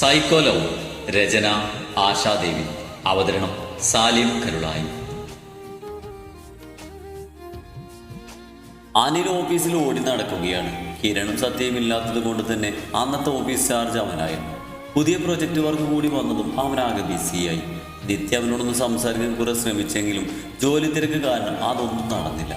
Psycho love രചന ആശാദേവി. അവതരണം സാലിം കരുളായി. അനിൽ ഓഫീസിൽ ഓടി നടക്കുകയാണ്. കിരണും സത്യവും ഇല്ലാത്തത് കൊണ്ട് തന്നെ അന്നത്തെ ഓഫീസ് ചാർജ് അവനായിരുന്നു. പുതിയ പ്രൊജക്ട് വർക്ക് കൂടി വന്നതും അവനാകെ ബിസിയായി. നിത്യ അവനോടൊന്ന് സംസാരിക്കാൻ കുറെ ശ്രമിച്ചെങ്കിലും ജോലി തിരക്ക് കാരണം അതൊന്നും നടന്നില്ല.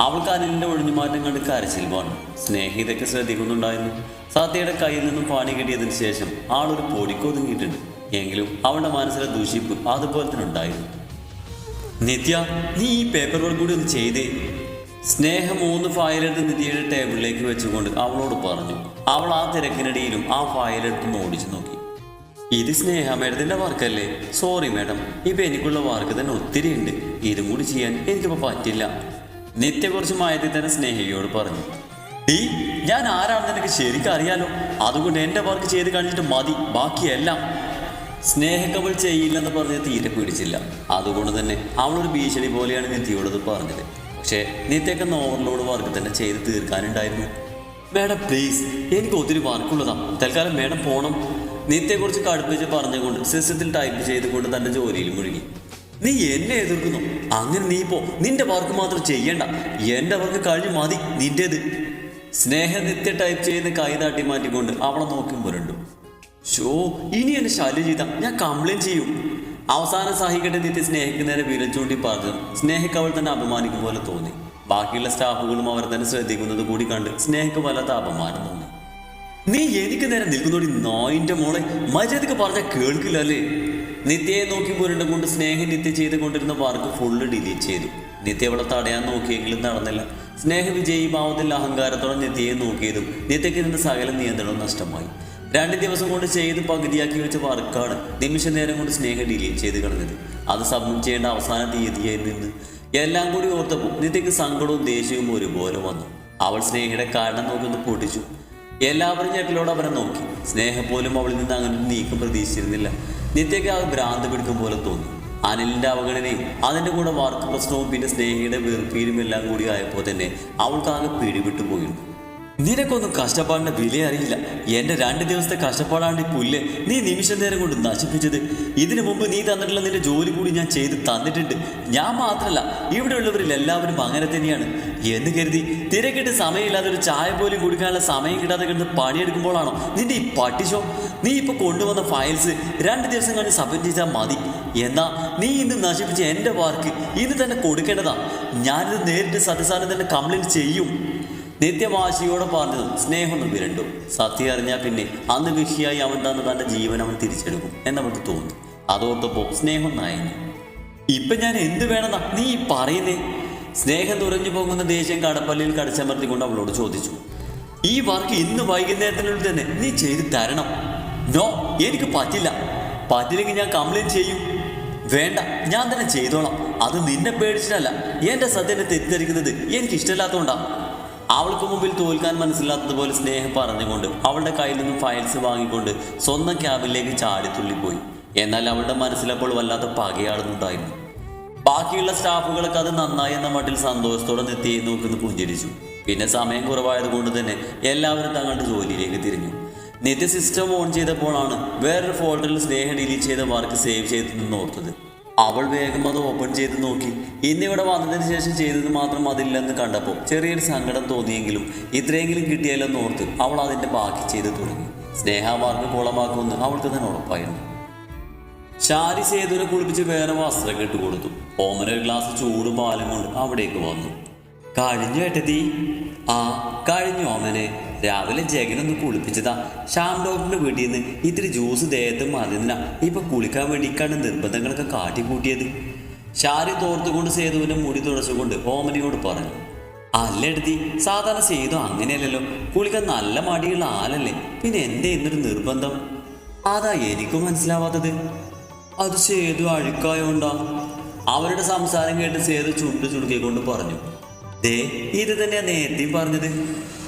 അവൾക്ക് അനിലിന്റെ ഒഴിഞ്ഞുമാറ്റം കണ്ട് കരച്ചിൽ വന്നു. സ്നേഹിതൊക്കെ ശ്രദ്ധിക്കുന്നുണ്ടായിരുന്നു. സത്യയുടെ കയ്യിൽ നിന്നും പണി കിട്ടിയതിന് ശേഷം ആളൊരു പൊടിക്കൊതുങ്ങിയിട്ടുണ്ട് എങ്കിലും അവളുടെ മനസ്സിലെ ദൂഷിപ്പ് അതുപോലെ തന്നെ ഉണ്ടായിരുന്നു. നിത്യ നീ ഈ പേപ്പർ വർക്ക് കൂടി ഒന്ന് ചെയ്തേ. സ്നേഹം മൂന്ന് ഫയലെടുത്ത് നിത്യയുടെ ടേബിളിലേക്ക് വെച്ചുകൊണ്ട് അവളോട് പറഞ്ഞു. അവൾ ആ തിരക്കിനിടയിലും ആ ഫയലെടുത്ത് ഓടിച്ചു നോക്കി. ഇത് സ്നേഹ മേഡത്തിന്റെ വർക്കല്ലേ? സോറി മേഡം ഇപ്പൊ എനിക്കുള്ള വർക്ക് തന്നെ ഒത്തിരി ഉണ്ട്. ഇതും കൂടി ചെയ്യാൻ എനിക്കിപ്പോ പറ്റില്ല. നിത്യ കുറച്ച് മായത്തിൽ തന്നെ സ്നേഹയോട് പറഞ്ഞു. ഡീ ഞാൻ ആരാണെന്ന് എനിക്ക് ശരിക്കും അറിയാലോ. അതുകൊണ്ട് എന്റെ വർക്ക് ചെയ്ത് കഴിഞ്ഞിട്ട് മതി. ബാക്കിയെല്ലാം സ്നേഹക്കവൾ ചെയ്യില്ലെന്ന് പറഞ്ഞ് തീരെ പിടിച്ചില്ല. അതുകൊണ്ട് തന്നെ അവളൊരു ഭീഷണി പോലെയാണ് നിത്യയോടത് പറഞ്ഞത്. പക്ഷേ നിത്യക്കെന്ന ഓവർലോഡ് വർക്ക് തന്നെ ചെയ്ത് തീർക്കാനുണ്ടായിരുന്നു. മേഡം പ്ലീസ് എനിക്ക് ഒത്തിരി വർക്കുള്ളതാ തൽക്കാലം മേഡം പോണം. നിത്യയെക്കുറിച്ച് കടുപ്പിച്ച് പറഞ്ഞുകൊണ്ട് സിസ്റ്റത്തിൽ ടൈപ്പ് ചെയ്തുകൊണ്ട് തന്റെ ജോലിയിൽ മുഴുകി. നീ എന്നെ എതിർക്കുന്നു. അങ്ങനെ നീ പോ. നിന്റെ വർക്ക് മാത്രം ചെയ്യണ്ട. എന്റെ വർക്ക് കഴിഞ്ഞു മതി. നിന്റേത്. സ്നേഹ നിത്യ ടൈപ്പ് ചെയ്യുന്ന കൈ താട്ടി മാറ്റിക്കൊണ്ട് അവളെ നോക്കി മുരണ്ടു. ഷോ ഇനി എന്നെ ശല്യം ചെയ്ത? ഞാൻ കംപ്ലൈന്റ് ചെയ്യും. അവസാനം സഹിക്കട്ടെ നിത്യ സ്നേഹിക്കുന്നതിനെ വിരൽ ചൂണ്ടി പറഞ്ഞു സ്നേഹക്ക് അവൾ തന്നെ അപമാനിക്കും പോലെ തോന്നി. ബാക്കിയുള്ള സ്റ്റാഫുകളും അവർ തന്നെ ശ്രദ്ധിക്കുന്നത് കൂടി കണ്ട് സ്നേഹക്ക് വല്ലാത്ത അപമാനം തോന്നി. നീ എനിക്ക് നേരെ നിൽക്കുന്നോടി നോയിന്റെ മോളെ? മര്യാദയ്ക്ക് പറഞ്ഞാൽ കേൾക്കില്ല അല്ലേ? നിത്യയെ നോക്കി പോരണ്ടും കൊണ്ട് സ്നേഹം നിത്യ ചെയ്ത് കൊണ്ടിരുന്ന വർക്ക് ഫുള്ള് ഡിലീറ്റ് ചെയ്തു. നിത്യ അവളെ തടയാൻ നോക്കിയെങ്കിലും നടന്നില്ല. സ്നേഹവിജയി ഭാവത്തിൽ അഹങ്കാരത്തോടെ നിത്യയെ നോക്കിയതും നിത്യയ്ക്ക് നിന്ന് സകല നിയന്ത്രണവും നഷ്ടമായി. രണ്ട് ദിവസം കൊണ്ട് ചെയ്ത് പകുതിയാക്കി വെച്ച വർക്കാണ് നിമിഷ നേരം കൊണ്ട് സ്നേഹ ഡിലീറ്റ് ചെയ്ത് കളഞ്ഞത് അത് സബ്മിറ്റ് ചെയ്യേണ്ട അവസാന തീയതിയായി നിന്ന് എല്ലാം കൂടി ഓർത്തപ്പോൾ നിത്യക്ക് സങ്കടവും ദേഷ്യവും ഒരുപോലെ വന്നു. അവൾ സ്നേഹയുടെ കാരണം നോക്കി പൊട്ടിച്ചു. എല്ലാവരും ഞെട്ടലോട് അവരെ നോക്കി. സ്നേഹം പോലും അവളിൽ നിന്ന് അങ്ങനെ നീക്കം പ്രതീക്ഷിച്ചിരുന്നില്ല. നിത്യക്ക് ആ ഭ്രാന്ത് പിടിക്കും പോലെ തോന്നി. അനിലിന്റെ അവഗണനയും അതിന്റെ കൂടെ വർക്ക് പ്രശ്നവും പിന്നെ സ്നേഹിയുടെ വെറുപ്പീരും എല്ലാം കൂടി ആയപ്പോൾ തന്നെ അവൾക്കാകെ പിടിവിട്ടു പോയിരുന്നു നിനക്കൊന്നും കഷ്ടപ്പാടിന്റെ വില അറിയില്ല. എന്റെ രണ്ട് ദിവസത്തെ കഷ്ടപ്പാടാണ് ഈ പുല്ല്. നീ നിമിഷ നേരം കൊണ്ട് നശിപ്പിച്ചത്. ഇതിനു മുമ്പ് നീ തന്നിട്ടുള്ള നിന്റെ ജോലി കൂടി ഞാൻ ചെയ്ത് തന്നിട്ടുണ്ട്. ഞാൻ മാത്രമല്ല ഇവിടെയുള്ളവരിൽ എല്ലാവരും അങ്ങനെ തന്നെയാണ്. എന്ന് കരുതി തിരക്കിട്ട് സമയമില്ലാതെ ഒരു ചായ പോലും കുടിക്കാനുള്ള സമയം കിട്ടാതെ കിടന്ന് പണിയെടുക്കുമ്പോഴാണോ നിന്റെ ഈ പട്ടിഷോ നീ ഇപ്പൊ കൊണ്ടുവന്ന ഫയൽസ് രണ്ട് ദിവസം കഴിഞ്ഞ് സബ്മിറ്റ് ചെയ്താൽ മതി. എന്നാ നീ ഇന്ന് നശിപ്പിച്ച എന്റെ വാർക്ക് ഇന്ന് തന്നെ കൊടുക്കേണ്ടതാ. ഞാനിത് നേരിട്ട് സത്യസാധനം തന്നെ കംപ്ലൈന്റ് ചെയ്യും. നിത്യവാശിയോടെ പറഞ്ഞതും സ്നേഹമൊന്നും വിരണ്ടു. സത്യം അറിഞ്ഞാൽ പിന്നെ അന്ന് വിഷയായി അവൻ തന്ന തന്റെ ജീവൻ അവൻ തിരിച്ചെടുക്കും എന്നവൾക്ക് തോന്നി. അതോർത്തപ്പോൾ സ്നേഹം നായങ്ങി ഇപ്പൊ ഞാൻ എന്ത് വേണമെന്നാ നീ പറയുന്നേ? സ്നേഹം തുറഞ്ഞു പോകുന്ന ദേഷ്യം കടപ്പള്ളിയിൽ കടച്ചമർത്തിക്കൊണ്ട് അവളോട് ചോദിച്ചു. ഈ വർക്ക് ഇന്ന് വൈകുന്നേരത്തിനുള്ളിൽ തന്നെ നീ ചെയ്ത് തരണം. നോ എനിക്ക് പറ്റില്ല. പറ്റില്ലെങ്കിൽ ഞാൻ കംപ്ലൈന്റ് ചെയ്യും. വേണ്ട ഞാൻ തന്നെ ചെയ്തോളാം. അത് നിന്നെ പേടിച്ചിട്ടല്ല. എന്റെ സത്യനെ തെറ്റിദ്ധരിക്കുന്നത് എനിക്ക് ഇഷ്ടമില്ലാത്തതുകൊണ്ടാ അവൾക്ക് മുമ്പിൽ തോൽക്കാൻ മനസ്സിലാത്തതുപോലെ സ്നേഹം പറഞ്ഞുകൊണ്ട് അവളുടെ കയ്യിൽ നിന്നും ഫയൽസ് വാങ്ങിക്കൊണ്ട് സ്വന്തം ക്യാബിലേക്ക് ചാടിത്തുള്ളിപ്പോയി. എന്നാൽ അവളുടെ മനസ്സിലപ്പോൾ വല്ലാത്ത പകയാടുന്നുണ്ടായിരുന്നു. ബാക്കിയുള്ള സ്റ്റാഫുകൾക്ക് അത് നന്നായി എന്ന മട്ടിൽ സന്തോഷത്തോടെ നെത്തിയെ നോക്കുന്നു പുഞ്ചിരിച്ചു. പിന്നെ സമയം കുറവായത് കൊണ്ട് തന്നെ എല്ലാവരും തങ്ങളുടെ ജോലിയിലേക്ക് തിരിഞ്ഞു. നിത്യ സിസ്റ്റം ഓൺ ചെയ്തപ്പോഴാണ് വേറൊരു ഫോൾഡറിൽ സ്നേഹ ഡിലീറ്റ് ചെയ്ത വർക്ക് സേവ് ചെയ്തെന്ന് ഓർത്തത്. അവൾ വേഗം അത് ഓപ്പൺ ചെയ്ത് നോക്കി. ഇന്നിവിടെ വന്നതിന് ശേഷം ചെയ്തത് മാത്രം അതില്ലെന്ന് കണ്ടപ്പോൾ ചെറിയൊരു സങ്കടം തോന്നിയെങ്കിലും ഇത്രയെങ്കിലും കിട്ടിയല്ലെന്ന് ഓർത്ത് അവൾ അതിന്റെ ബാക്കി ചെയ്ത് തുടങ്ങി. സ്നേഹ വർക്ക് കുളമാക്കുമെന്ന് അവൾക്ക് തന്നെ ഉറപ്പായിരുന്നു. ഷാരി സേതുവിനെ കുളിപ്പിച്ച് വേറെ വസ്ത്രം കെട്ടുകൊടുത്തു ഓമന ഒരു ഗ്ലാസ് ചൂട് പാലും കൊണ്ട് അവിടേക്ക് വന്നു. കഴിഞ്ഞു ഏട്ടതി ആ കഴിഞ്ഞു ഓമനെ. രാവിലെ ജഗനൊന്ന് കുളിപ്പിച്ചതാ. ശ്യാം ഡോക്ടറിന്റെ വീട്ടിൽ നിന്ന് ഇത്തിരി ജ്യൂസ് ദേഹത്ത് മതിന്നില്ല ഇപ്പൊ കുളിക്കാൻ വേണ്ടി കണ്ട് നിർബന്ധങ്ങളൊക്കെ കാട്ടിക്കൂട്ടിയത്. ഷാരി തോർത്തുകൊണ്ട് സേതുവിന്റെ മുടി തുടച്ചുകൊണ്ട് ഓമനയോട് പറഞ്ഞു അല്ലെടുത്തി സാധാരണ സേതു അങ്ങനെയല്ലല്ലോ. കുളിക്കാൻ നല്ല മടിയുള്ള ആളല്ലേ. പിന്നെ എന്തേ എന്നൊരു നിർബന്ധം? അതാ എനിക്കും മനസ്സിലാവാത്തത്. അത് സേതു അഴുക്കായോണ്ടാ. അവരുടെ സംസാരം കേട്ട് സേതു ചുണ്ടു ചുടുക്കിക്കൊണ്ട് പറഞ്ഞു ദേ ഇത് തന്നെയാ നേരത്തെയും പറഞ്ഞത്.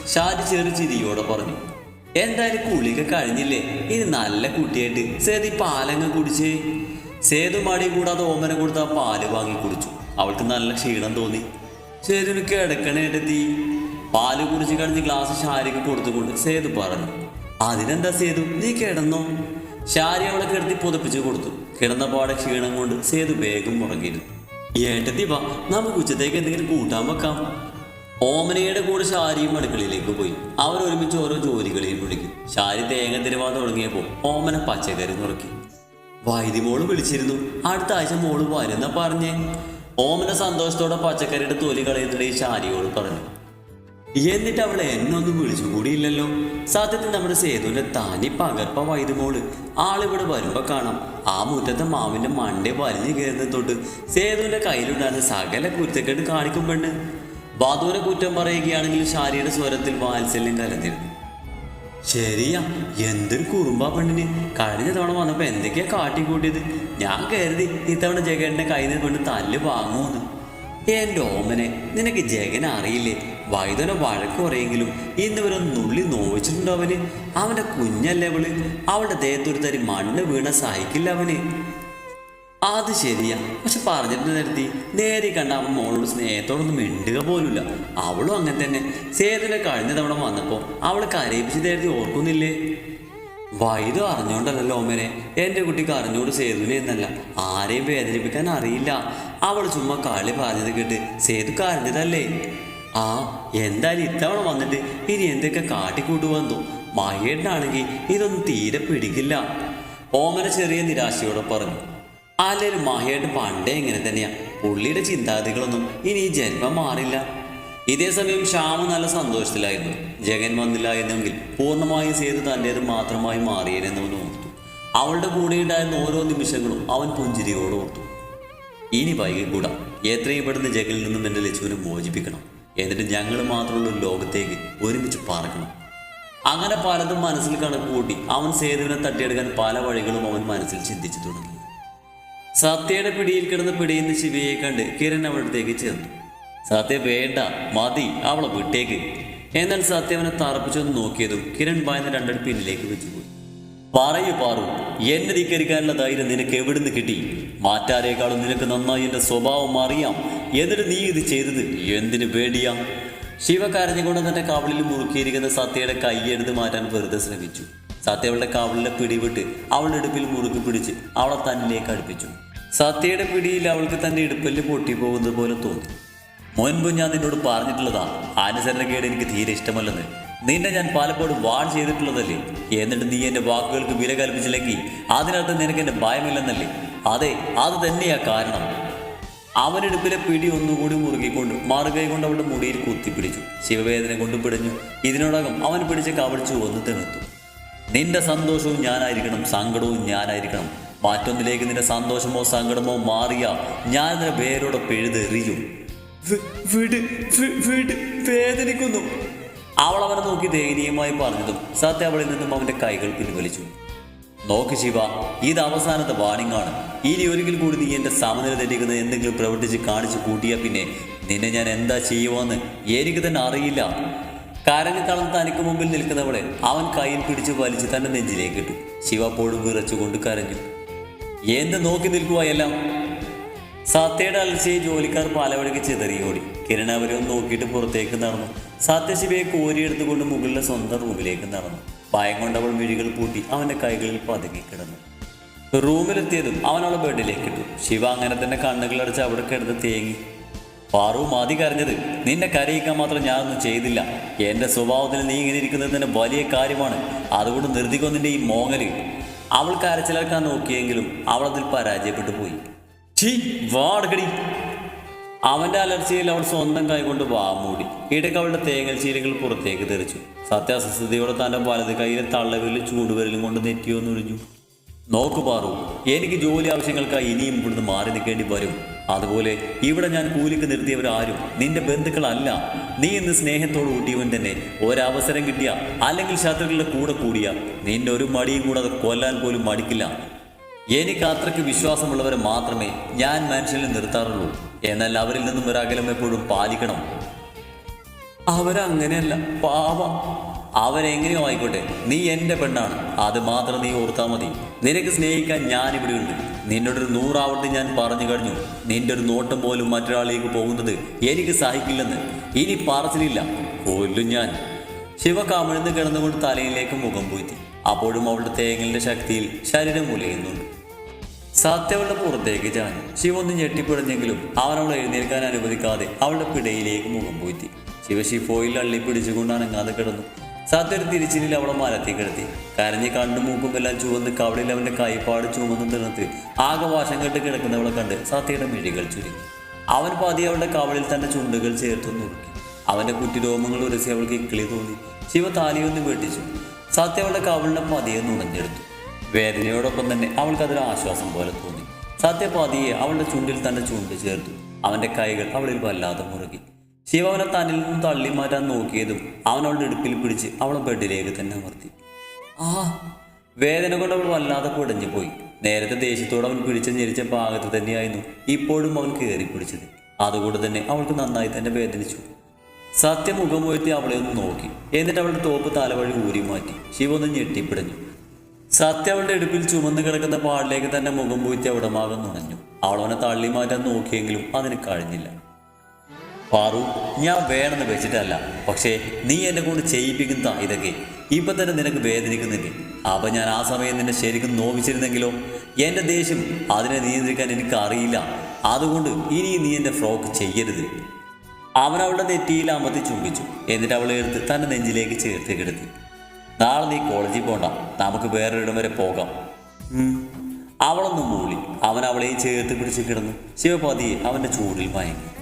ഷാജി ചെറു ചിരിയോടെ പറഞ്ഞു എന്തായാലും കുളിയൊക്കെ കഴിഞ്ഞില്ലേ? ഇനി നല്ല കുട്ടിയായിട്ട് സേതു പാലങ്ങ കുടിച്ച്? സേതു മടി കൂടാതെ ഓമന കൊടുത്ത പാൽ വാങ്ങി കുടിച്ചു. അവൾക്ക് നല്ല ക്ഷീണം തോന്നി. സേതുവിന് കിടക്കണേട്ടെത്തി. പാൽ കുടിച്ച് കഴിഞ്ഞ് ഗ്ലാസ് ഷാരിക്ക് കൊടുത്തുകൊണ്ട് സേതു പറഞ്ഞു അതിനെന്താ സേതു? നീ കിടന്നോ. ഷാരി അവളെ കിടത്തി പുതപ്പിച്ച് കൊടുത്തു. കിടന്ന പാടെ ക്ഷീണം കൊണ്ട് സേതു വേഗം ഉറങ്ങിയിരുന്നു. ഏട്ടത്തി വാ നമുക്ക് ഉച്ചത്തേക്ക് എന്തെങ്കിലും കൂട്ടാൻ വെക്കാം. ഓമനയുടെ കൂടെ ശാരിയും അടുക്കളയിലേക്ക് പോയി. അവർ ഒരുമിച്ച് ഓരോ ജോലികളെയും വിളിക്കും ശാരി തേങ്ങ തിരുവാ തുടങ്ങിയപ്പോൾ ഓമന പച്ചക്കറി നുറുക്കി. വൈദ്യ മോൾ വിളിച്ചിരുന്നു. അടുത്ത ആഴ്ച മോൾ വരുന്ന പറഞ്ഞേ. ഓമന സന്തോഷത്തോടെ പച്ചക്കറിയുടെ തൊലി കളയുന്നിടയിൽ ശാരിയോട് പറഞ്ഞു. എന്നിട്ട് അവളെ എന്നൊന്നും വിളിച്ചു കൂടിയില്ലല്ലോ. സത്യത്തിൽ നമ്മുടെ സേതുവിന്റെ തനി പകർപ്പ വൈദ്യമോൾ ആളിവിടെ വരുമ്പോ കാണാം. ആ മുറ്റത്തെ മാവിന്റെ മണ്ടേ വലിഞ്ഞു കയറുന്ന തൊട്ട് സേതുവിന്റെ കയ്യിലുണ്ടായിരുന്ന സകല കുരുത്തക്കെട്ട് കാണിക്കും വധുവിനെ കുറ്റം പറയുകയാണെങ്കിൽ ശാരിയുടെ സ്വരത്തിൽ വാത്സല്യം കലർന്നിരുന്നു. ശരിയാ എന്തൊരു കുറുമ്പാ പെണ്ണിന്. കഴിഞ്ഞ തവണ വന്നപ്പോ എന്തൊക്കെയാ കാട്ടിക്കൂട്ടിയത്? ഞാൻ കരുതി ഇത്തവണ ജഗന്റെ കയ്യിൽ നിന്ന് പെണ്ണ് തല്ല് വാങ്ങുമെന്ന്. എന്റെ ഓമനെ നിനക്ക് ജഗൻ അറിയില്ലേ? വൈദ്യനെ വഴക്ക് പറയെങ്കിലും ഇന്ന് വരെ നുള്ളി നോവിച്ചിട്ടുണ്ടോ അവന്? അവന്റെ കുഞ്ഞല്ലേ അവൾ? അവളുടെ ദേഹത്തൊരു തരി മണ്ണ് വീണ സഹിക്കില്ല അവന്. അത് ശരിയാ. പക്ഷെ പറഞ്ഞിട്ട് നിർത്തി നേരെ കണ്ട അവൻ മോളോട് സ്നേഹത്തോടൊന്നും മിണ്ടുക പോലുമില്ല. അവളും അങ്ങനെ തന്നെ. സേതുവിനെ കഴിഞ്ഞ തവണ വന്നപ്പോൾ അവൾ കരയിപ്പിച്ച് നേരത്തെ ഓർക്കുന്നില്ലേ? വൈദ്യം അറിഞ്ഞോണ്ടല്ലോ ഓമനെ എന്റെ കുട്ടിക്ക് അറിഞ്ഞോട് സേതുവിനെ എന്നല്ല. ആരെയും വേദനിപ്പിക്കാൻ അറിയില്ല. അവൾ ചുമ്മാ കളി പറഞ്ഞത് കേട്ട് സേതു കരഞ്ഞതല്ലേ? ആ എന്തായാലും ഇത്തവണ വന്നിട്ട് ഇനി എന്തൊക്കെ കാട്ടിക്കൂട്ടുവന്നു മഹേട്ടനാണെങ്കിൽ ഇതൊന്നും തീരെ പിടിക്കില്ല. ഓമന ചെറിയ നിരാശയോടെ പറഞ്ഞു. അല്ലേലും മഹേട്ട് പണ്ടേ ഇങ്ങനെ തന്നെയാ. പുള്ളിയുടെ ചിന്താഗതികളൊന്നും ഇനി ഈ ജന്മം മാറില്ല. ഇതേ സമയം ശ്യാമ നല്ല സന്തോഷത്തിലായിരുന്നു. ജഗൻ വന്നില്ല എന്നെങ്കിൽ പൂർണമായും സേതു തന്റേത് മാത്രമായി മാറിയേനെന്ന് അവൻ ഓർത്തു. അവളുടെ കൂടെ ഉണ്ടായിരുന്ന ഓരോ നിമിഷങ്ങളും അവൻ പുഞ്ചിരിയോട് ഓർത്തു. ഇനി വൈകിക്കൂട എത്രയും പെട്ടെന്ന് ജഗനിൽ നിന്നും എന്റെ ലച്ചുവിനെ മോചിപ്പിക്കണം. എന്നിട്ട് ഞങ്ങൾ മാത്രമുള്ള ലോകത്തേക്ക് ഒരുമിച്ച് പറക്കണം അങ്ങനെ പലതും മനസ്സിൽ കണക്ക് കൂട്ടി അവൻ സേതുവിനെ തട്ടിയെടുക്കാൻ പല വഴികളും അവൻ മനസ്സിൽ ചിന്തിച്ചു തുടങ്ങി. സത്യയുടെ പിടിയിൽ കിടന്ന് പിടിയുന്ന ശിവയെ കണ്ട് കിരൺ അവളടുത്തേക്ക് ചേർന്നു സത്യ വേണ്ട മതി അവളെ വിട്ടേക്ക്. എന്നാൽ സത്യ അവനെ തറപ്പിച്ചൊന്ന് നോക്കിയതും കിരൺ ഭയന്ന് രണ്ടടി പിന്നിലേക്ക് വെച്ചുപോയി. പറയൂ പാറു എന്നെ ധിക്കരിക്കാനുള്ള ധൈര്യം നിനക്ക് എവിടുന്ന് കിട്ടി? മാറ്റാരേക്കാളും നിനക്ക് നന്നായി എന്റെ സ്വഭാവം അറിയാം. എന്നിട്ട് നീ ഇത് ചെയ്തത് എന്തിനു വേണ്ടിയാ? ശിവ കരഞ്ഞുകൊണ്ട് തന്റെ കവളിൽ മുറുക്കിയിരിക്കുന്ന സത്യയുടെ കൈയെടുത്ത് മാറ്റാൻ വെറുതെ ശ്രമിച്ചു. സത്യ അവളുടെ കവളിലെ പിടിവിട്ട് അവളുടെ ഇടുപ്പിൽ മുറുക്കി പിടിച്ച് അവളെ തന്നിലേക്ക് അടുപ്പിച്ചു. സത്യയുടെ പിടിയിൽ അവൾക്ക് തന്റെ ഇടുപ്പൽ പൊട്ടിപ്പോകുന്നത് പോലെ തോന്നി. മുൻപ് ഞാൻ നിന്നോട് പറഞ്ഞിട്ടുള്ളതാ അനുസരണക്കേട് എനിക്ക് തീരെ ഇഷ്ടമല്ലെന്ന്. നിന്നെ ഞാൻ പലപ്പോഴും വാൺ ചെയ്തിട്ടുള്ളതല്ലേ? എന്നിട്ട് നീ എന്റെ വാക്കുകൾക്ക് വില കൽപ്പിച്ചില്ലെങ്കിൽ അതിനകത്ത് നിനക്ക് എന്റെ ഭയമില്ലെന്നല്ലേ? അതെ അത് തന്നെയാ കാരണം. അവനെടുപ്പിലെ പിടി ഒന്നുകൂടി മുറുകിക്കൊണ്ട് മറുകൈ കൊണ്ട് അവളുടെ മുടിയിൽ കുത്തിപ്പിടിച്ചു. ശിവവേദന കൊണ്ട് പിടിഞ്ഞു. ഇതിനോടകം അവൻ പിടിച്ച് കവളിച്ചു ഒന്ന് തിണർത്തു നിന്റെ സന്തോഷവും ഞാനായിരിക്കണം സങ്കടവും ഞാനായിരിക്കണം. മാറ്റൊന്നിലേക്ക് നിന്റെ സന്തോഷമോ സങ്കടമോ മാറിയ ഞാൻ നിന്റെ വേരോടെ പെഴുതെറിയും വേദനിക്കുന്നു. അവൾ അവനെ നോക്കി ദയനീയമായി പറഞ്ഞതും സത്യ അവളിൽ നിന്നും അവന്റെ കൈകൾ പിൻവലിച്ചു. നോക്ക് ശിവ ഇത് അവസാനത്തെ വാണിംഗ് ആണ് ഇനി ഒരിക്കൽ കൂടി നീ എന്റെ സമനില തെറ്റിക്കുന്ന എന്തെങ്കിലും പ്രവർത്തിച്ച് കാണിച്ചു കൂട്ടിയാൽ പിന്നെ നിന്നെ ഞാൻ എന്താ ചെയ്യുമെന്ന് എനിക്ക് തന്നെ അറിയില്ല. കളന്ന് തനിക്ക് മുമ്പിൽ നിൽക്കുന്നവളെ അവൻ കയ്യിൽ പിടിച്ച് വലിച്ച് തന്റെ നെഞ്ചിലേക്ക് ഇട്ടു ശിവ വിറച്ചുകൊണ്ട് കരഞ്ഞു. എന്ത് നോക്കി നിൽക്കുവായെല്ലാം സത്യയുടെ അലർച്ചയെ ജോലിക്കാർ പലവഴിക്ക് ചിതറിയോടി കിരൺ അവരെ ഒന്ന് നോക്കിയിട്ട് പുറത്തേക്ക് നടന്നു. സത്യശിവയെ കോരിയെടുത്തുകൊണ്ട് മുകളിലെ സ്വന്തം റൂമിലേക്ക് നടന്നു. ഭയം കൊണ്ടവൾ മിഴികൾ പൂട്ടി അവന്റെ കൈകളിൽ പതുങ്ങി കിടന്നു. റൂമിലെത്തിയതും അവനവളെ ബെഡിലേക്ക് ഇട്ടു ശിവ അങ്ങനെ തന്നെ കണ്ണുകളടച്ച് അവിടെ കിടന്ന് തേങ്ങി. പാറു മതി കരഞ്ഞത് നിന്നെ കരയിക്കാൻ മാത്രം ഞാനൊന്നും ചെയ്തില്ല. എന്റെ സ്വഭാവത്തിൽ നീ ഇങ്ങനെ ഇരിക്കുന്നത് തന്നെ വലിയ കാര്യമാണ്. അതുകൊണ്ട് നിർത്തിക്കോ നിന്റെ ഈ മോങ്ങൽ. അവൾ കരച്ചിലാക്കാൻ നോക്കിയെങ്കിലും അവൾ അതിൽ പരാജയപ്പെട്ടു പോയി. ഛീ വാടകടി അവന്റെ അലർച്ചയിൽ അവൾ സ്വന്തം കൈകൊണ്ട് വാമൂടി ഇടയ്ക്ക് അവളുടെ തേങ്ങൽ ചീലകൾ പുറത്തേക്ക് തെറിച്ചു. സത്യാസ്വസ്ഥതയോടെ തന്റെ വലത് കൈയിലെ തള്ളവിരലും ചൂടുവരലും കൊണ്ട് നെറ്റിയൊന്നൊഴിഞ്ഞു. നോക്കു പാറു എനിക്ക് ജോലി ആവശ്യങ്ങൾക്കായി ഇനിയും ഇവിടുന്ന് മാറി നിൽക്കേണ്ടി വരും. അതുപോലെ ഇവിടെ ഞാൻ കൂലിക്ക് നിർത്തിയവരാരും നിന്റെ ബന്ധുക്കളല്ല. നീ ഇന്ന് സ്നേഹത്തോട് കൂട്ടിയവൻ തന്നെ. ഒരവസരം കിട്ടിയ അല്ലെങ്കിൽ ശത്രുക്കളുടെ കൂടെ കൂടിയ. നിന്റെ ഒരു മടിയും കൂടാതെ കൊല്ലാൻ പോലും മടിക്കില്ല. എനിക്ക് അത്രയ്ക്ക് വിശ്വാസമുള്ളവരെ മാത്രമേ ഞാൻ മനുഷ്യനിൽ നിർത്താറുള്ളൂ. എന്നാൽ അവരിൽ നിന്നും ഒരകലം എപ്പോഴും പാലിക്കണം. അവരങ്ങനെയല്ല പാവ. അവരെങ്ങനെയോ ആയിക്കോട്ടെ നീ എന്റെ പെണ്ണാണ്. അത് മാത്രം നീ ഓർത്താൽ മതി. നിനക്ക് സ്നേഹിക്കാൻ ഉണ്ട് നിന്നോടൊരു നൂറാവട്ടെ ഞാൻ പറഞ്ഞു കഴിഞ്ഞു. നിന്റെ ഒരു നോട്ടം പോലും മറ്റൊരാളിലേക്ക് പോകുന്നത് എനിക്ക് സഹിക്കില്ലെന്ന്. ഇനി പറച്ചിലില്ല. കൊല്ലും ഞാൻ. ശിവ കമിഴ്ന്ന് കിടന്നുകൊണ്ട് തലയിലേക്ക് മുഖം പൂഴ്ത്തി അപ്പോഴും അവളുടെ തേങ്ങലിന്റെ ശക്തിയിൽ ശരീരം ഉലയുന്നുണ്ട്. സത്യവളുടെ പുറത്തേക്ക് ചാഞ്ഞു. ശിവ ഒന്ന് ഞെട്ടിപ്പിടഞ്ഞെങ്കിലും അവൻ എഴുന്നേൽക്കാൻ അനുവദിക്കാതെ അവളുടെ പിടയിലേക്ക് മുഖം പോറ്റി ശിവ അള്ളി പിടിച്ചുകൊണ്ട് അനങ്ങാതെ കിടന്നു. സത്യ തിരിച്ചിനിൽ അവളെ മലത്തി കിടത്തി. കരഞ്ഞ് കണ്ടു മൂക്കും എല്ലാം ചുവന്ന് കവളിൽ അവന്റെ കൈപ്പാട് ചുവന്ന് തിണത്ത് ആകെ വാശം കെട്ട് കിടക്കുന്നവളെ കണ്ട് സത്യയുടെ മിഴികൾ ചുരുങ്ങി. അവൻ പതി അവളുടെ കവളിൽ തന്റെ ചുണ്ടുകൾ ചേർത്ത് നുറുക്കി. അവന്റെ കുറ്റിരോമങ്ങൾ ഉരസി അവൾക്ക് ഇക്കിളി തോന്നി. ശിവ താലിയൊന്ന് വെട്ടിച്ചു. സത്യ അവളുടെ കവളിനെ പതിയെ നുണഞ്ഞെടുത്തു. വേദനയോടൊപ്പം തന്നെ അവൾക്ക് അതൊരു ആശ്വാസം പോലെ തോന്നി. സത്യ പതിയെ അവളുടെ ചുണ്ടിൽ തന്റെ ചുണ്ട് ചേർത്തു. അവന്റെ കൈകൾ അവളിൽ വല്ലാതെ മുറുകി. ശിവ അവനെ തന്നിൽ നിന്നും തള്ളി മാറ്റാൻ നോക്കിയതും അവനവളുടെ ഇടുപ്പിൽ പിടിച്ച് അവളെ ബെഡിലേക്ക് തന്നെ അമർത്തി. ആ വേദന കൊണ്ട് അവൾ വല്ലാതെ കുടഞ്ഞു പോയി നേരത്തെ ദേഷ്യത്തോടെ അവൻ പിടിച്ച് ഞെരിച്ച ഭാഗത്ത് തന്നെയായിരുന്നു ഇപ്പോഴും അവൻ കയറി പിടിച്ചത്. അതുകൊണ്ട് തന്നെ അവൾക്ക് നന്നായി തന്നെ വേദനിച്ചു. സത്യം മുഖമുയർത്തി അവളെ ഒന്ന് നോക്കി. എന്നിട്ട് അവളുടെ തോപ്പ് തലവഴി ഊരി മാറ്റി. ശിവ ഒന്ന് ഞെട്ടിപ്പിടഞ്ഞു. സത്യ അവളുടെ ഇടുപ്പിൽ ചുമന്ന് കിടക്കുന്ന പാടിലേക്ക് തന്നെ മുഖം പൂറ്റി അവിടെ മാകം നുണഞ്ഞു അവളവനെ തള്ളി മാറ്റാൻ നോക്കിയെങ്കിലും അതിന് കഴിഞ്ഞില്ല. പാറു ഞാൻ വേണമെന്ന് വെച്ചിട്ടല്ല. പക്ഷേ നീ എന്നെ കൊണ്ട് ചെയ്യിപ്പിക്കുന്ന ഇതൊക്കെ ഇപ്പം തന്നെ നിനക്ക് വേദനിക്കുന്നില്ലേ അപ്പം ഞാൻ ആ സമയം നിന്നെ ശരിക്കും നോവിച്ചിരുന്നെങ്കിലോ? എന്റെ ദേഷ്യം അതിനെ നിയന്ത്രിക്കാൻ എനിക്ക് അറിയില്ല. അതുകൊണ്ട് ഇനി നീ എന്റെ ഫ്രോക്ക് ചെയ്യരുത്. അവൻ അവളുടെ നെറ്റിയിൽ അമർത്തി ചുംബിച്ചു. എന്നിട്ട് അവളെ എടുത്ത് തന്റെ നെഞ്ചിലേക്ക് ചേർത്ത് കിടത്തി. നാളെ നീ കോളേജിൽ പോണ്ട. നമുക്ക് വേറൊരിടം വരെ പോകാം. അവളൊന്നും മൂളി. അവൻ അവളെയും ചേർത്ത് പിടിച്ച് കിടന്നു. ശിവപതിയെ അവന്റെ ചൂടിൽ മയങ്ങി.